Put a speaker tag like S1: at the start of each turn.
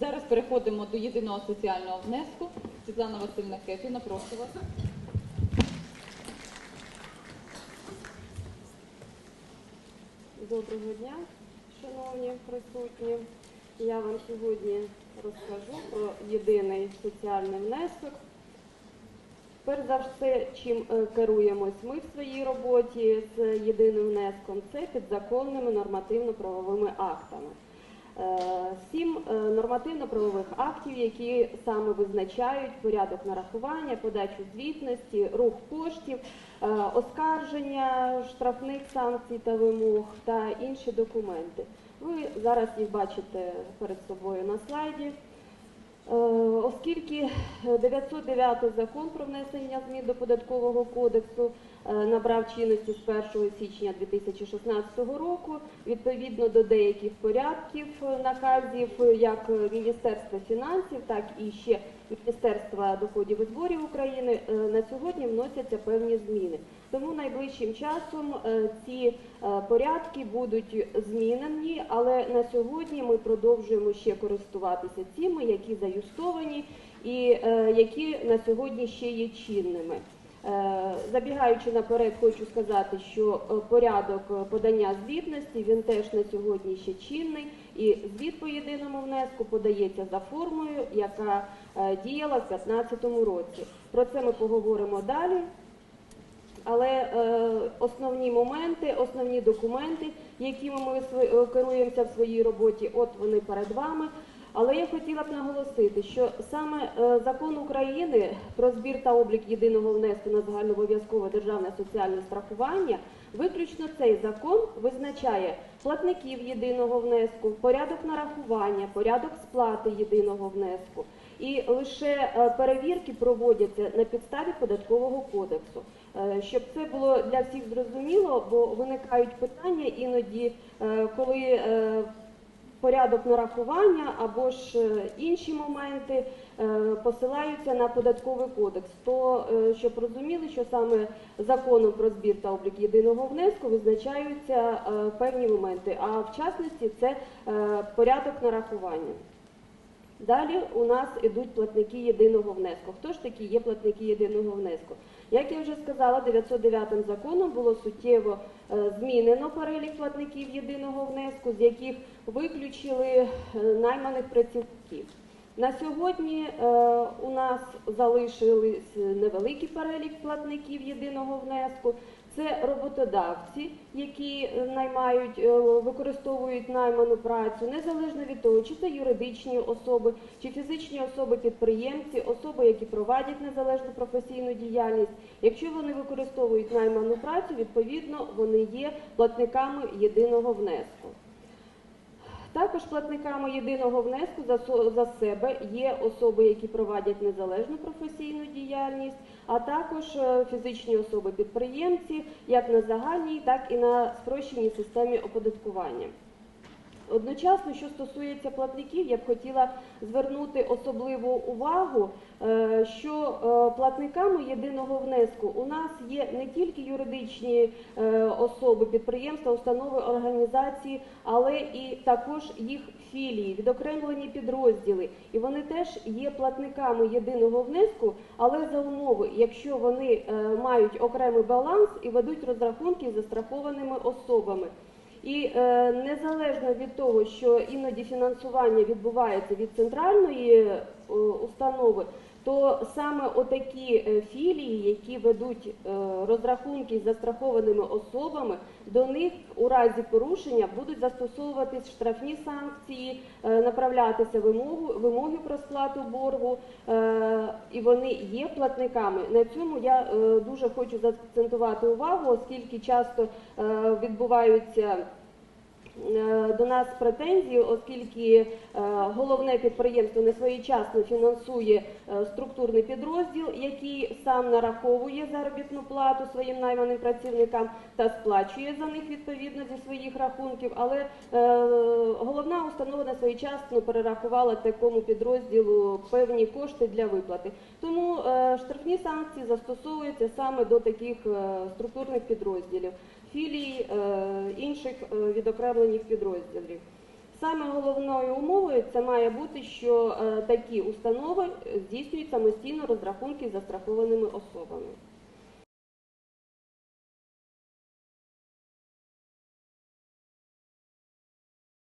S1: Зараз переходимо до єдиного соціального внеску. Світлана Васильівна Кетіна, прошу вас.
S2: Доброго дня, шановні присутні. Я вам сьогодні розкажу про єдиний соціальний внесок. Перш за все, чим е, керуємось ми в своїй роботі з єдиним внеском, це підзаконними нормативно-правовими актами. Е, Сім е, нормативно-правових актів, які саме визначають порядок нарахування, подачу звітності, рух коштів, е, оскарження штрафних санкцій та вимог та інші документи. Ви зараз їх бачите перед собою на слайді. Оскільки 909 закон про внесення змін до податкового кодексу набрав чинності з 1 січня 2016 року, відповідно до деяких порядків е, наказів як Міністерства фінансів, так і ще Міністерства доходів і зборів України, е, на сьогодні вносяться певні зміни. Тому найближчим часом е, ці е, порядки будуть змінені, але на сьогодні ми продовжуємо ще користуватися цими, які заюстовані і е, які на сьогодні ще є чинними. Е, Забігаючи наперед, хочу сказати, що е, порядок е, подання звітності він теж на сьогодні ще чинний, і звіт по єдиному внеску подається за формою, яка діяла в 2015 році. Про це ми поговоримо далі. Але основні моменти, основні документи, якими ми керуємося в своїй роботі, от вони перед вами. Але я хотіла б наголосити, що саме е, закон України про збір та облік єдиного внеску на загальнообов'язкове державне соціальне страхування, виключно цей закон визначає платників єдиного внеску, порядок нарахування, порядок сплати єдиного внеску. І лише е, перевірки проводяться на підставі податкового кодексу. Е, Щоб це було для всіх зрозуміло, бо виникають питання іноді, коли порядок нарахування або ж е, інші моменти е, посилаються на податковий кодекс. То е, щоб розуміли, що саме законом про збір та облік єдиного внеску визначаються певні моменти, а в частності це порядок нарахування. Далі у нас ідуть платники єдиного внеску. Хто ж такі є платники єдиного внеску? Як я вже сказала, 909 законом було суттєво е, змінено перелік платників єдиного внеску, з яких виключили е, найманих працівників. На сьогодні е, у нас залишились невеликий перелік платників єдиного внеску. Це роботодавці, які е, наймають, е, використовують найману працю, незалежно від того, чи це юридичні особи, чи фізичні особи-підприємці, особи, які провадять незалежну професійну діяльність. Якщо вони використовують найману працю, відповідно вони є платниками єдиного внеску. Також платниками єдиного внеску за, себе є особи, які проводять незалежну професійну діяльність, а також е, фізичні особи-підприємці, як на загальній, так і на спрощеній системі оподаткування. Одночасно, що стосується платників, я б хотіла звернути особливу увагу, е, що е, платниками єдиного внеску у нас є не тільки юридичні е, особи, підприємства, установи, організації, але і також їх філії, відокремлені підрозділи. І вони теж є платниками єдиного внеску, але за умови, якщо вони мають окремий баланс і ведуть розрахунки з застрахованими особами. І е, незалежно від того, що іноді фінансування відбувається від центральної е, установи, то саме отакі е, філії, які ведуть е, розрахунки з застрахованими особами, до них у разі порушення будуть застосовуватись штрафні санкції, е, направлятися вимогу, вимоги про сплату боргу, е, і вони є платниками. На цьому я е, дуже хочу заакцентувати увагу, оскільки часто е, відбуваються до нас претензії, оскільки е, головне підприємство не своєчасно фінансує е, структурний підрозділ, який сам нараховує заробітну плату своїм найманим працівникам та сплачує за них відповідно зі своїх рахунків. Але е, головна установа не своєчасно перерахувала такому підрозділу певні кошти для виплати. Тому е, штрафні санкції застосовуються саме до таких е, структурних підрозділів, філій е, інших е, відокремлених підрозділів. Саме головною умовою це має бути, що е, такі установи здійснюють самостійно розрахунки з застрахованими особами.